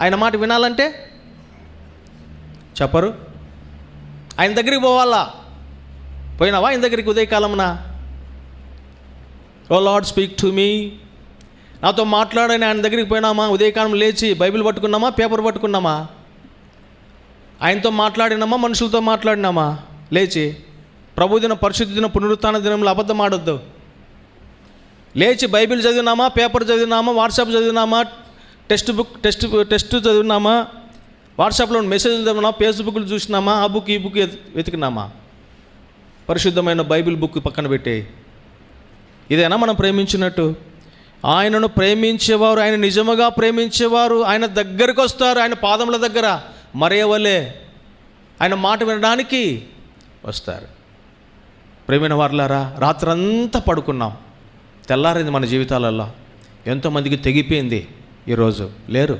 ఆయన మాట వినాలంటే చెప్పరు. ఆయన దగ్గరికి పోవాలా? పోయినావా ఆయన దగ్గరికి ఉదయకాలమున? O Lord speak to me. నాతో మాట్లాడని ఆయన దగ్గరికి పోయినామా? ఉదయకాలం లేచి బైబిల్ పట్టుకున్నామా? పేపర్ పట్టుకున్నామా? ఆయనతో మాట్లాడినామా? మనుషులతో మాట్లాడినామా? లేచి ప్రభుదిన పరిశుద్ధి పరిశుద్ధ దిన పునరుత్న దినంలో అబద్ధం ఆడొద్దు. లేచి బైబిల్ చదివినామా? పేపర్ చదివినామా? వాట్సాప్ చదివినామా? టెక్స్ట్ బుక్ టెక్స్ట్ టెస్ట్ చదివినామా వాట్సాప్లో మెసేజ్ చదివినా ఫేస్బుక్లు చూసినామా? ఆ బుక్ ఈ బుక్ వెతికినామా? పరిశుద్ధమైన బైబిల్ బుక్ పక్కన పెట్టి. ఇదేనా మనం ప్రేమించినట్టు? ఆయనను ప్రేమించేవారు ఆయన నిజముగా ప్రేమించేవారు ఆయన దగ్గరికి వస్తారు ఆయన పాదముల దగ్గర మరేవలే ఆయన మాట వినడానికి వస్తారు. ప్రేమైన వారులారా రాత్రంతా పడుకున్నాం. తెల్లారింది మన జీవితాలలో ఎంతోమందికి తెగిపోయింది. ఈరోజు లేరు.